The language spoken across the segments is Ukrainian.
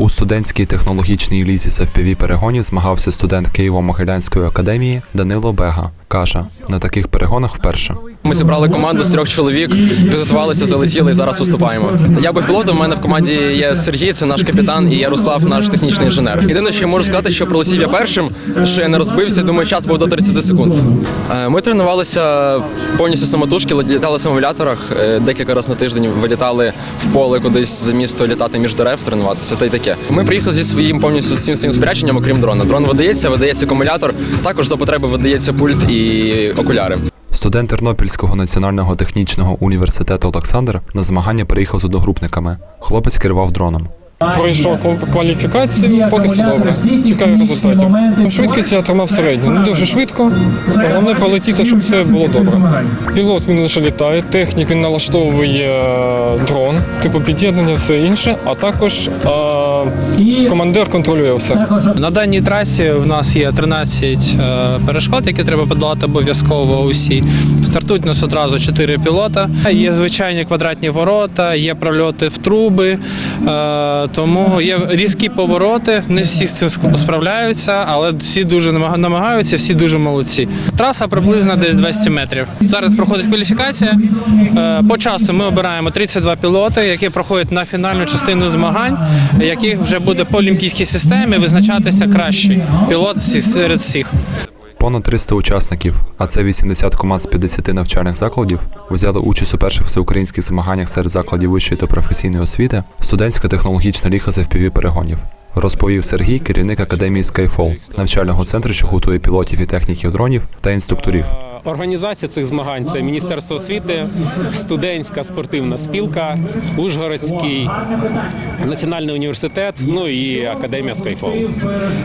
У студентській технологічній лізі з FPV перегонів змагався студент Києво-Могилянської академії Данило Бега. Каже, на таких перегонах вперше. Ми зібрали команду з трьох чоловік, підготувалися, залетіли і зараз виступаємо. Я був пілотом. У мене в команді є Сергій, це наш капітан, і Ярослав, наш технічний інженер. Єдине, що я можу сказати, що пролетів я першим, що я не розбився. Думаю, час був до 30 секунд. Е, Ми тренувалися повністю самотужки, літали в симуляторах. Е, Декілька разів на тиждень вилітали в поле кудись за місто літати між дерев, тренуватися та й таке. Ми приїхали зі своїм повністю всім своїм спорядженням, окрім дрона. Дрон видається, видається акумулятор. Також за потреби видається пульт і окуляри. Студент Тернопільського національного технічного університету Олександр на змагання приїхав з одногрупниками. Хлопець керував дроном. Пройшов кваліфікацію, поки все добре. Чекаю результатів. Швидкість я тримав середню. Не дуже швидко. Головне пролетіти, щоб все було добре. Пілот він лише літає, технік він налаштовує е, дрон, типу під'єднання, все інше, а також е, командир контролює все. На даній трасі в нас є 13 е, перешкод, які треба подолати обов'язково усі. Стартують нас одразу 4 пілота. Є звичайні квадратні ворота, є прольоти в труби, тому є різкі повороти. Не всі з цим справляються, але всі дуже намага- намагаються, всі дуже молодці. Траса приблизно десь 200 метрів. Зараз проходить кваліфікація. Е, По часу ми обираємо 32 пілоти, які проходять на фінальну частину змагань, яких вже буде по олімпійській системі визначатися кращий пілот серед всіх. Понад 300 учасників, а це 80 команд з 50 навчальних закладів, взяли участь у перших всеукраїнських змаганнях серед закладів вищої та професійної освіти, студентська технологічна ліга з FPV перегонів. Розповів Сергій, керівник академії Skyfall, навчального центру, що готує пілотів і техніків дронів та інструкторів. Організація цих змагань це Міністерство освіти, студентська спортивна спілка, Ужгородський національний університет, ну і академія Skyfall.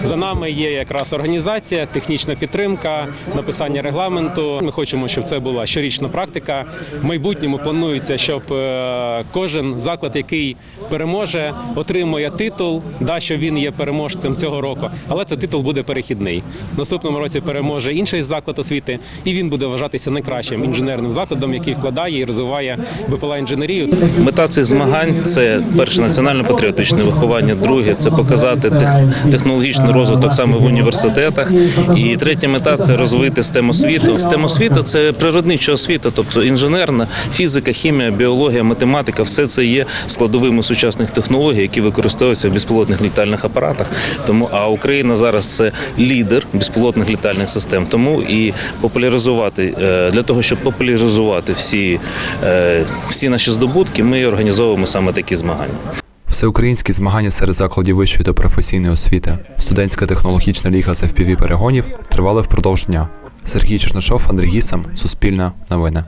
За нами є якраз організація, технічна підтримка, написання регламенту. Ми хочемо, щоб це була щорічна практика. В майбутньому планується, щоб е, кожен заклад, який переможе, отримує титул, да, що він є переможцем цього року. Але цей титул буде перехідний. В наступному році переможе інший заклад освіти, і він буде вважатися найкращим інженерним закладом, який вкладає і розвиває БПЛА інженерію. Мета цих змагань це перше національно-патріотичне виховання, друге це показати технологічний розвиток саме в університетах. І третя мета це розвити STEM освіту. STEM освіта це природнича освіта, тобто інженерна, фізика, хімія, біологія, математика все це є складовими сучасних технологій, які використовуються в безпілотних літальних апаратах. Тому а Україна зараз це лідер безпілотних літальних систем. Тому і популяризувати організувати е, для того, щоб популяризувати всі, е, всі наші здобутки, ми організовуємо саме такі змагання. Всеукраїнські змагання серед закладів вищої та професійної освіти, студентська технологічна ліга з fpv перегонів тривали впродовж дня. Сергій Чернишов, Андрій Гісам, Суспільна, Новини.